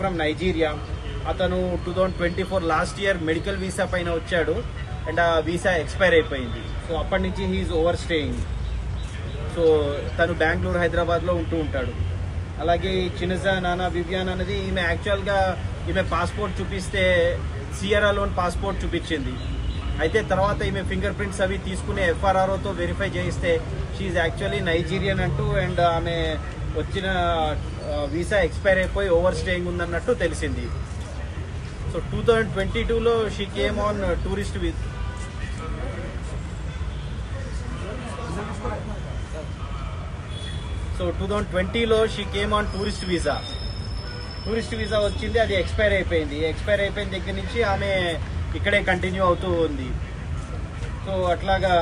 From Nigeria. అతను two thousand twenty four last year medical visa పైన వచ్చాడు. And ఆ వీసా ఎక్స్పైర్ అయిపోయింది. సో అప్పటి నుంచి హీఈస్ ఓవర్ స్టేయింగ్ సో తను బెంగళూరు హైదరాబాద్లో ఉంటూ ఉంటాడు. అలాగే ఈ చిన్నజా నానా వివ్యాన్ అనేది ఈమె యాక్చువల్గా ఈమె పాస్పోర్ట్ చూపిస్తే సియరా లోన్ పాస్పోర్ట్ చూపించింది. అయితే తర్వాత ఈమె ఫింగర్ ప్రింట్స్ అవి తీసుకుని ఎఫ్ఆర్ఆర్ఓతో వెరిఫై చేయిస్తే షీఈ్ యాక్చువల్లీ నైజీరియన్ అంటూ అండ్ ఆమె వచ్చిన వీసా ఎక్స్పైర్ అయిపోయి ఓవర్ స్టేయింగ్ ఉందన్నట్టు తెలిసింది. సో టూ థౌజండ్ ట్వంటీ టూలో she came on tourist with so two thousand ట్వంటీలో she came on tourist visa. Tourist visa వచ్చింది అది ఎక్స్పైర్ అయిపోయింది. ఎక్స్పైర్ అయిపోయిన దగ్గర నుంచి ఆమె ఇక్కడే కంటిన్యూ అవుతూ ఉంది. సో అట్లాగా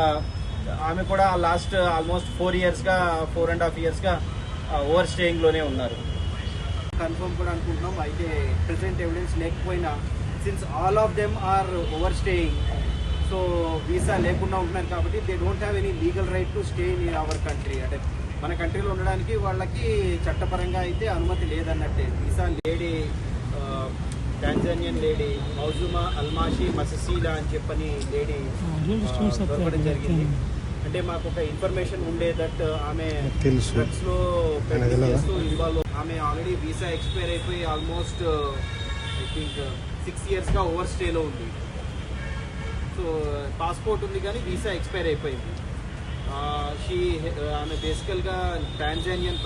ఆమె కూడా లాస్ట్ ఆల్మోస్ట్ ఫోర్ ఇయర్స్గా ఫోర్ అండ్ హాఫ్ ఇయర్స్గా ఓవర్ స్టేయింగ్లోనే ఉన్నారు. కన్ఫర్మ్ కూడా అనుకుంటున్నాం. అయితే ప్రెసెంట్ ఎవిడెన్స్ లేకపోయినా since all of them are over staying so visa లేకుండా ఉంటున్నారు కాబట్టి they don't have any legal right to stay in our country అంటే మన కంట్రీలో ఉండడానికి వాళ్ళకి చట్టపరంగా అయితే అనుమతి లేదన్నట్టే. వీసా లేడీ టాంజానియన్ లేడీ మౌజుమా అల్మాషి మససీలా అని చెప్పని లేడీ దొరకడం జరిగింది. అంటే మాకు ఒక ఇన్ఫర్మేషన్ ఉండే దట్ ఆమె తెలుసు. ఆమె ఆల్రెడీ వీసా ఎక్స్పైర్ అయిపోయి ఆల్మోస్ట్ ఐ థింక్ సిక్స్ ఇయర్స్గా ఓవర్ స్టేలో ఉంది. సో పాస్పోర్ట్ ఉంది కానీ వీసా ఎక్స్పైర్ అయిపోయింది. షీ ఆమె బేసికల్గా టాంజానియన్